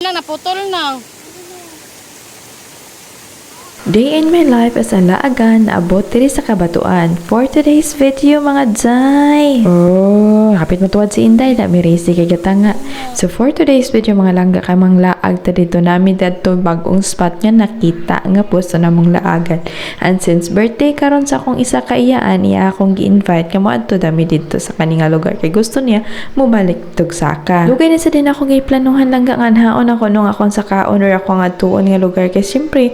lang, naputol na. Day in my life as an laagan na abot diri sa kabatuan. For today's video mga Zay! Oh, hapit matuwad si Inday na may race kay gatanga. So for today's video mga langga kamang laag ta dito namin dadto bagong spot nga nakita nga pusto namong laagan. And since birthday karon sa akong isa ka iyaan, iya akong gi-invite nga moadto dami dito sa kaninga lugar kay gusto niya mubalik tug saka. Lugay na sa din ako gay planuhan lang nga anhaon ako nung akong sa kaon or ako nga tuon nga lugar kay syempre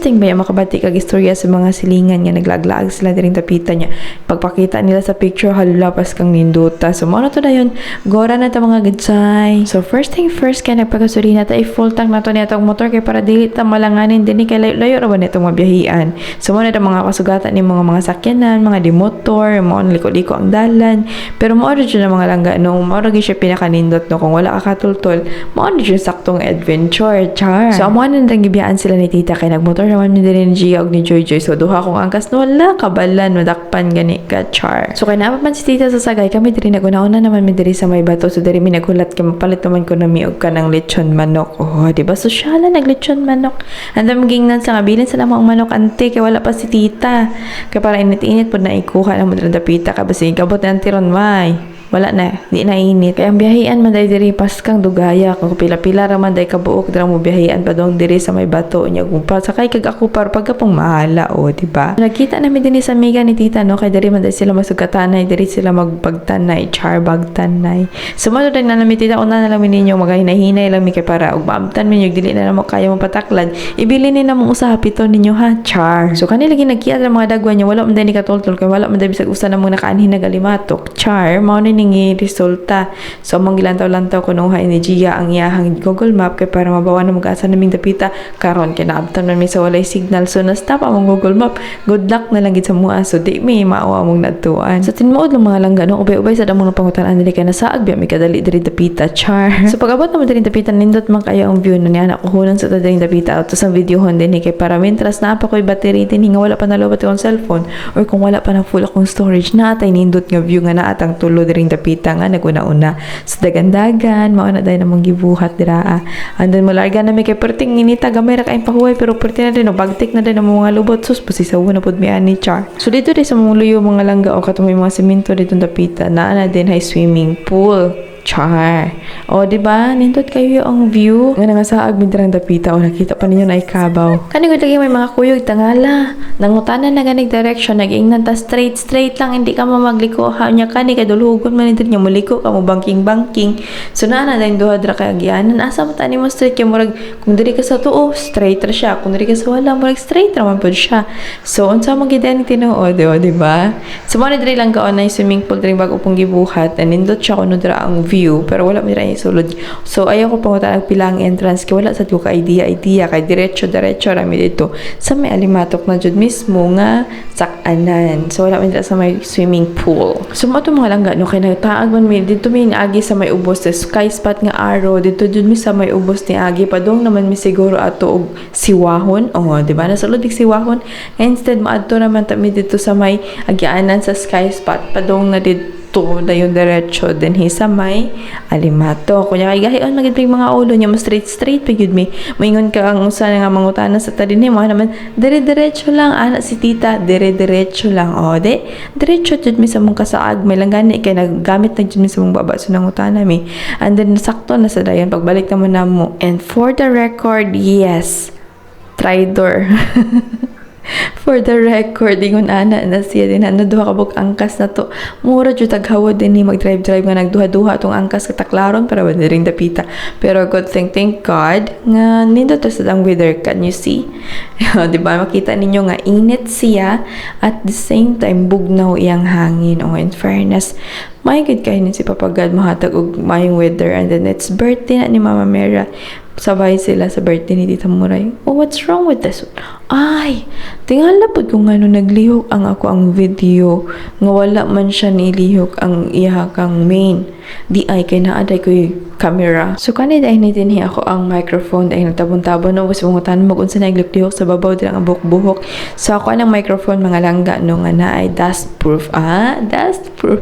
interesting ba yung makabati kag istorya sa mga silingan nga naglaglaag sila diring tapita niya. Pagpakita nila sa picture halula pas kang ninduta. So mo na to dayon gora na ta mga gadsay. So first thing first kay nagpakasuri na ta i full tank na to niya motor kay para dili ta malanganin dinhi kay layo-layo ra ba nitong mabiyahian. So mo na mga kasugatan ni mga mga sakyanan, mga di motor, mo na liko-liko ang dalan. Pero mo na mga langga no, mo gyud siya pinakanindot no kung wala ka katultol, mo na saktong adventure char. So amo na nang gibiyaan sila ni tita kay nagmotor naman mi diri ni Gia og ni Joy Joy. So duha kong angkas no wala kabalan madakpan gani ka char. So kay napapan si tita sa sagay kami diri naguna-una naman mi diri sa may bato. So diri mi naghulat kay mapalit naman ko na mi og kanang lechon manok. Oh, di ba sosyala naglechon manok. Anda magingnan sa ngabilin sa lamang manok ante kay wala pa si tita. Kay para init-init pud na ikuha na mo diri dapita ka basi gabot na tiron may wala na, di na init. Kaya ang biyahian man diri pas kang dugaya, kung pila-pila ra man day kabuok dira mo biyahian pa dong diri sa may bato niya kung pa sakay kag ako par pagka pong mahala o di ba? Nakita namin din sa amiga ni tita no kay diri man day sila masugatanay, diri sila magpagtanay, char bagtanay. Sumunod na namin tita una na lang ninyo magahinay-hinay lang mi kay para ug maamtan mi yung dili na namo kaya mo pataklan. Ibili ni namong usa pito ninyo ha, char. So kanila lagi nagkiat ang mga dagwan niya wala man day ni katultol kay wala man day bisag usa namong nakaanhin na galimatok. Char, mao ni ningi resulta. So among gilantaw-lantaw ko nung ni Gia ang iyahang Google Map kay para mabawa na mag-asa naming dapita karon kay naabtan man mi sa walay signal so na-stop among Google Map. Good luck na lang gid sa mua so di mi maawa among natuan. Sa tinmood ng mga langga no ubay-ubay sa damong pangutan dili kay nasaag biya mi kadali diri dapita char. so pag-abot naman diri dapita nindot man kayo ang view no niya na kuhunan sa diri dapita to sa videohon din kay para mentras na pa koy battery din nga wala pa nalobot akong cellphone or kung wala pa na full akong storage na atay nindot nga view nga naatang tulo diri dapita nga naguna-una sa dagandagan mao na dahil namang gibuhat dira ah. andun mo larga na may kay perting inita gamay ra kaayong pahuway pero perti na din no bagtik na din ang mga lubot. Sus pasisawo na pud mi ani char. So dito di sa mga luyo mga langga o katong mga semento dito dapita naa na din hay swimming pool Char. O, di ba? Nindot kayo ang view. Nga nga sa agmidrang dapita o nakita pa ninyo na ikabaw. Kani ko lagi may mga kuyog tangala. Nangutanan na ganig direction. Nag-ingnan straight, straight lang. Hindi ka mamagliko. Ha, nya kani kay dulhugon man nito niya. Muliko ka mo banking banking. So na na dahil duha dra kay agyanan. Asa mo tani mo straight kay murag kung diri ka sa tuo, straight ra siya. Kung diri ka sa wala, murag straight ra man pud siya. So unsa mo gid ani tinuod, di ba? So mo diri lang kaon na swimming pool diri bago pong gibuhat. And nindot siya kuno dira ang view pero wala mi ra yung sulod. So ayaw ko pangutan ang pilang entrance kay wala sa ko ka idea idea kay diretso diretso ra mi dito sa may alimatok na jud mismo nga sakanan. So wala mi sa may swimming pool. So mo to mga langga no kay nagtaag man mi dito mi agi sa may ubos sa sky spot nga arrow dito jud mi sa may ubos ni agi padong naman mi siguro ato og siwahon. Oh, di ba? Nasa lubig siwahon. Instead maadto naman ta mi dito sa may agianan sa sky spot padong na dito to na yung diretso. Din hi sa may alimato. Kunya kay gahion magid mga ulo niya. Mo straight straight pig yun mi. Moingon ka ang usa nga mangutana sa tadin mo naman dire diretso lang. Ana si tita dire diretso lang. O de diretso jud mi sa mong kasaag. May lang gani kay naggamit na jud mi sa mong baba so nangutana mi. And then sakto na sa dayon. Pagbalik naman na mo. And for the record yes. Traitor For the record, ingon ana na siya din ano duha ka bug angkas na to. Mura jud taghawod din ni mag-drive-drive nga nagduha-duha tong angkas ka taklaron para ba ring dapita. Pero good thing, thank God nga nindot sa ang weather can you see? di ba makita ninyo nga init siya at the same time bugnaw iyang hangin. Oh, in fairness, may good kayo si Papa God mahatag og mayong weather and then it's birthday na ni Mama Mera sabay sila sa birthday ni Tita Muray. Oh, what's wrong with this? Ay, tingala po kung ano naglihok ang ako ang video nga wala man siya nilihok ang iya kang main. Di ay kay naaday ko camera. So kanid ay nitinhi ako ang microphone ay nagtabon-tabon no was mangutan mo kung sa naglihok sa babaw dira ang buhok-buhok. So ako anang microphone mga langga no nga na ay dust proof. Ah, dust proof.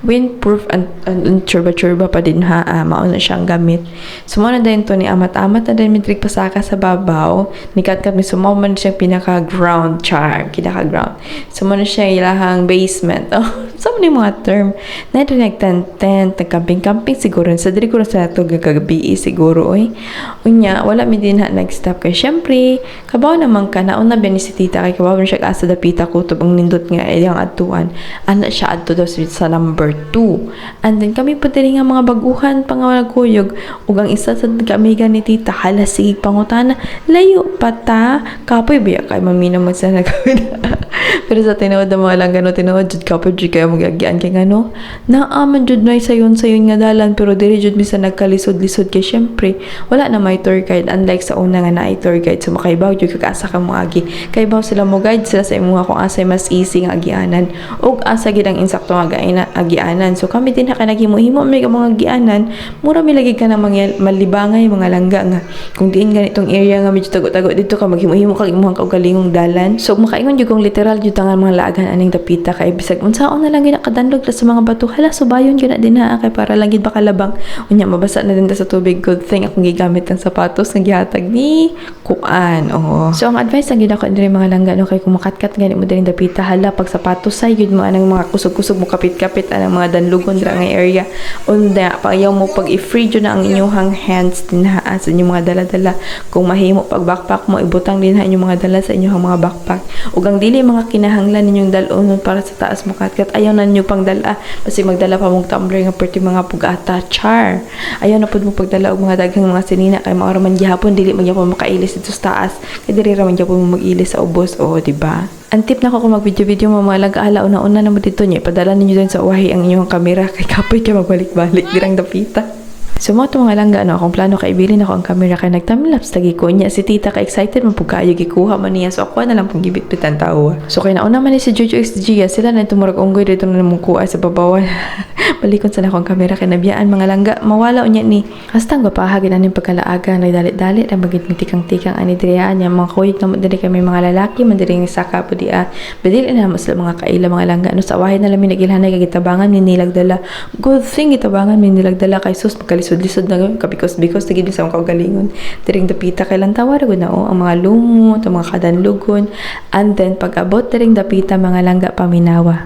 Windproof and, and, and churba-churba pa din ha. Ah, mao na siyang gamit. Sumo na din to ni amat-amat na din mitrig pasaka sa babaw. Nikat-kat mi sumo man siyang pinaka-ground char. Pinaka-ground. Sumo na siya ilahang basement. Oh, sa ni mga term. Na ito nagtent-tent, nagkamping-camping siguro. Sa diri ko sa ito gagabi siguro. Oy. Unya, wala mi din ha nag-stop kay syempre, kabaw naman ka na una ni si tita kay kabaw siya asa dapita ko tubang nindot nga iyang atuan. Ana siya adto daw sa number 2. And then kami po diri nga mga baguhan pa nga nagkuyog ug ang isa sa kami ni tita hala sige pangutana layo pata kapoy biya kay mamina mo sa nagawin. Pero sa tinuod ang mga lang gano tinuod jud kapoy jud kay magagian kay ngano naaman jud nay sayon sayon nga dalan pero diri jud bisa nagkalisod-lisod. Kay syempre wala na may tour guide. Unlike sa una nga naay tour guide so makaibaw jud kag asa ka mo agi. Kaibaw sila mo guide sila sa imuha kung asa mas easy nga agianan. Ug asa gid ang insakto nga agianan. So kami din ha kanagihimo may ka mga agianan. Mura mi lagi ka na mga malibangay mga langga nga. Kung diin ganitong area nga medyo tago-tago dito ka maghimo-himo kag imuhang kaugalingong dalan. So makaingon jud kong literal jud nga mga laagan aning dapita kay bisag unsaon na lang gid nakadandog sa mga bato? Hala subayon gyud na din ha kay para lang gid bakalabang unya mabasa na din sa tubig good thing akong gigamit ng sapatos nga gihatag ni kuan. Oo. So ang advice ang gid ako diri mga langga no kay kumakatkat gani mo din dapita hala pag sapatos say gyud mo anang mga kusog-kusog mo kapit-kapit anang mga danlugon dira nga area. Unda pa ayaw mo pag i-free na ang inyong hands din ha sa inyong mga dala-dala. Kung mahimo pag backpack mo ibutang din ha inyong mga dala sa inyong mga backpack. Ug ang dili mga kinahanglan ninyong dalon para sa taas mo katkat ayaw na ninyo pang dala. Kasi magdala pa mong tumbler nga perti mga pugata. Char! Ayaw na pud mo pagdala og mga daghang mga sinina. Kay mao ra man gihapon dili man gyapon makailis dito sa taas. Kay diri ra man gyapon mag-ilis sa ubos. O di ba? Ang tip na ko kung mag-video-video mo mga lag-ala una-una na mo dito niya. Ipadala ninyo din sa uwahi ang inyong kamera. Kay kapoy ka magbalik-balik. Dirang dapita So mo mga langga no akong plano kay bilin ako ang camera kay nagtimelapse lagi ko niya si tita ka excited man pug gikuha man niya so ako na lang pong gibit-bitan tawo. So kay nauna man ni si Jojo XG sila na tumurag unggoy dito na mong kuha sa babawan. Balikon sa akong camera kay nabiyaan mga langga mawala unya ni. Hasta ang gapahagin aning pagkalaaga nagdalit-dalit ang bagid mitikang-tikang ani diriya niya mga kuyog na diri kay may mga lalaki man diri nga saka po dia. Bedil na sila mga kaila mga langga no sa wahay na lamin nagilhanay kay gitabangan ni nilagdala. Good thing gitabangan ni nilagdala kay sus magkalisod-lisod na gawin kabikos-bikos na gid sa mga kaugalingon. Diring dapita kay lang tawar gud na o ang mga lumot, ang mga kadanlugon and then pag abot diring dapita mga langga paminawa.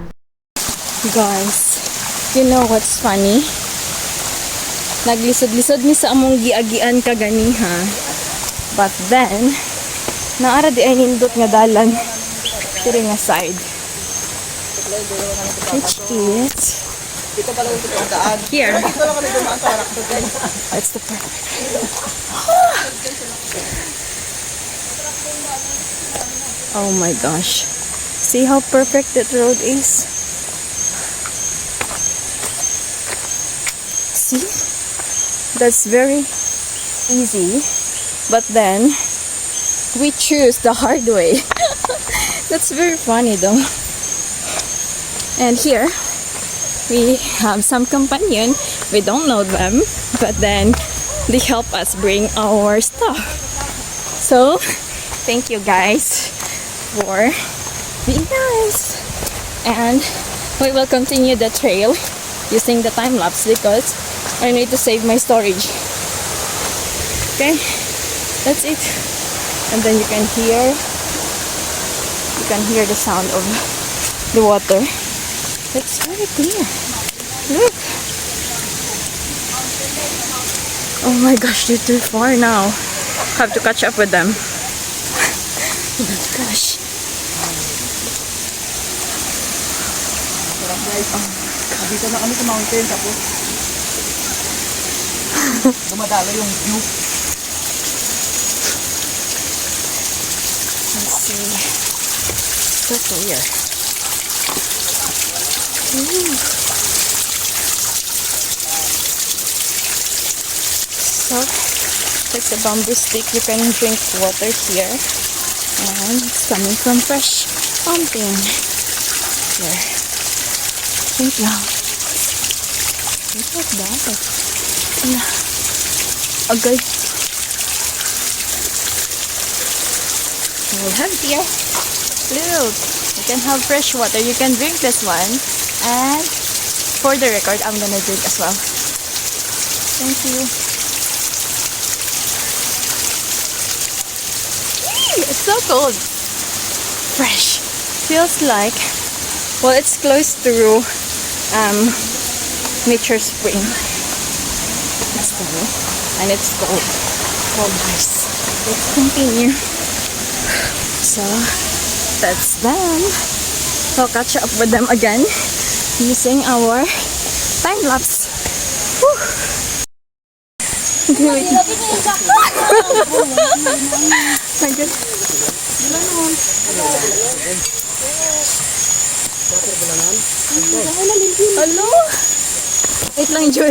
Guys, you know what's funny? Naglisod-lisod mi sa among giagian kagani ha. But then, naara di ay nindot nga dalan diri nga side. Which is here. That's the part. Oh my gosh. See how perfect that road is? See? That's very easy. But then, we choose the hard way. That's very funny though. And here, we have some companion. We don't know them, but then they help us bring our stuff. So, thank you guys for being nice. And we will continue the trail using the time lapse because I need to save my storage. Okay, that's it. And then you can hear you can hear the sound of the water. It's very clear. Look. Oh my gosh, they're too far now. Have to catch up with them. oh my gosh. Sa yung. Let's see. So clear. So, there's a bamboo stick. You can drink water here. And it's coming from Fresh Fountain. Here. Wait lang. Wait, what's that? Wala. Agay. We have here. Look. You can have fresh water. You can drink this one. And for the record, I'm gonna drink as well. Thank you. It's so cold. Fresh. Feels like, well, it's close to um, Nature Spring. It's cold. And it's cold. Cold ice. Let's continue. So, that's them. I'll catch up with them again using our time lapse. Whew. Wait. My God. Hello? Wait lang, Joy.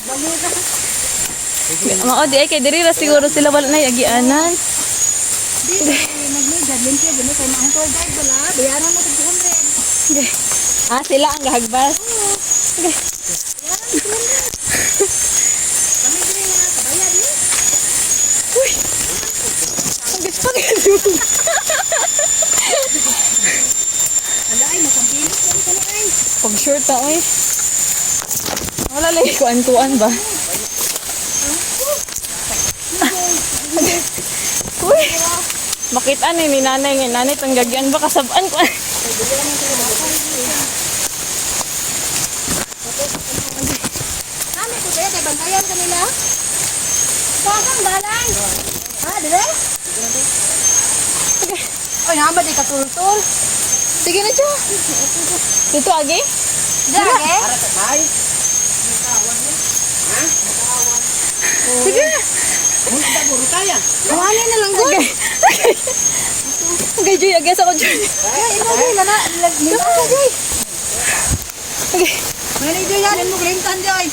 Mga odi ay kay diri ra siguro sila wala na yagianan. Okay. Ah, sila ang gahagbas. Okay. Uy. Ang gitpag Pag short ta oy. Wala lang kuan-kuan ba? Makita ni ni nanay ni nanay tong gagyan ba kasabaan ko. Kami ko kaya kay bantayan kanila. Bakang balang. Ha, dire? Oy, namba di katultul. Sige na siya. Dito agi? Dire, eh? Sige. Awalin na lang gud. Okay, Joy. Agas ako, Joy. Ay, ikaw di na na lima ka joy. Okay. Mali joy yan mo grintan joy.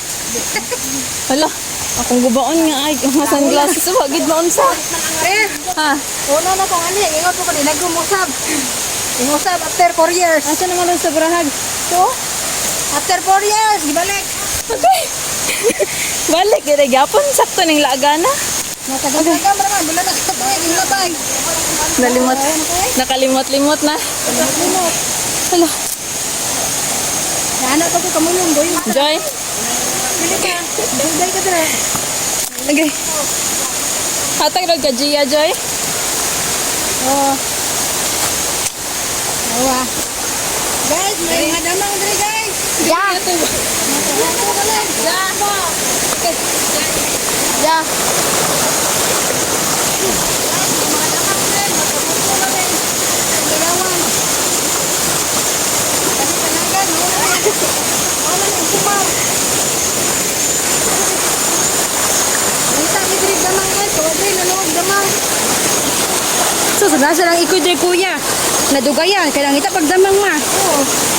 Hala. Akong gubaon nga ay mga sunglasses. So, wagid na unsa. Eh, Ha? una na tong ani, ingon ko kanila gumusab. Gumusab after 4 years. Asa naman ang sa brahag? So, after 4 years, gibalik. Okay. Balik. Gapon. Sakto ning laagana. Natagal-tagal mo naman, wala na sa tuwing, gilabay. Nalimot. Nakalimot-limot na. Limot. Hala. Naanak ko to kamulong, boy. Joy. Dili ka. Dire. Okay. Hatag na ka, Gia, Joy. Oh. Awa. Guys, may hadamang diri guys. Yeah. Ya. Yeah. So, sa nasa lang ikoy diri kuya. Nadugayan, kaya lang ita pagdamang ma. Oo.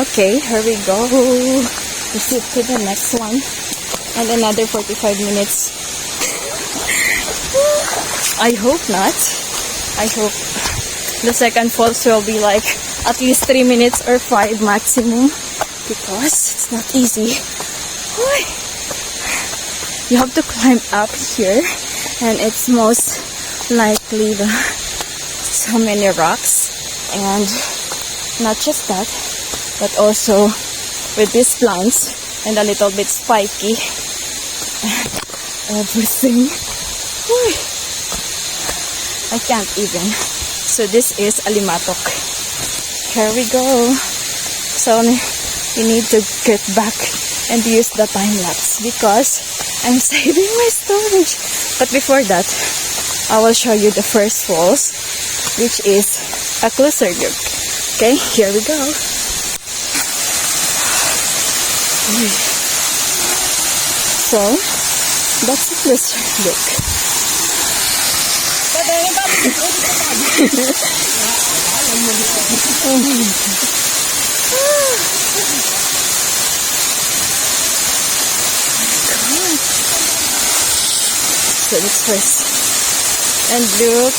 Okay, here we go. Proceed to the next one. And another 45 minutes. I hope not. I hope the second falls will be like at least 3 minutes or 5 maximum. Because it's not easy. You have to climb up here. And it's most likely the so many rocks. And not just that, but also with these plants and a little bit spiky everything I can't even so this is alimatok here we go so you need to get back and use the time lapse because I'm saving my storage. But before that, I will show you the first falls, which is a closer look. Okay, here we go. Hmm. So, that's a closer look. So let's first. And look.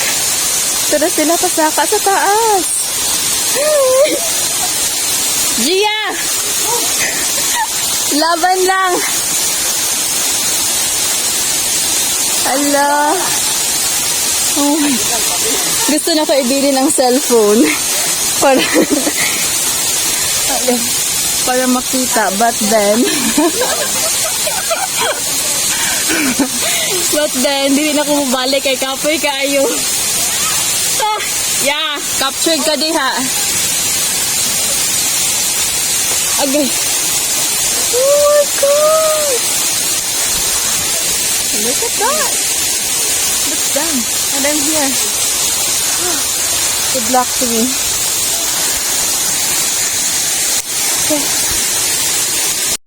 Na sila pasaka sa taas. Gia! Laban lang. Ala. Oh Gusto na ko ibili ng cellphone. Para, para makita. But then, But then, hindi na ko mabalik kay kapoy kayo. Ah, yeah, captured ka diha. Agay. Oh my God! Look at that! Look down. And I'm here. Good luck to me. Okay.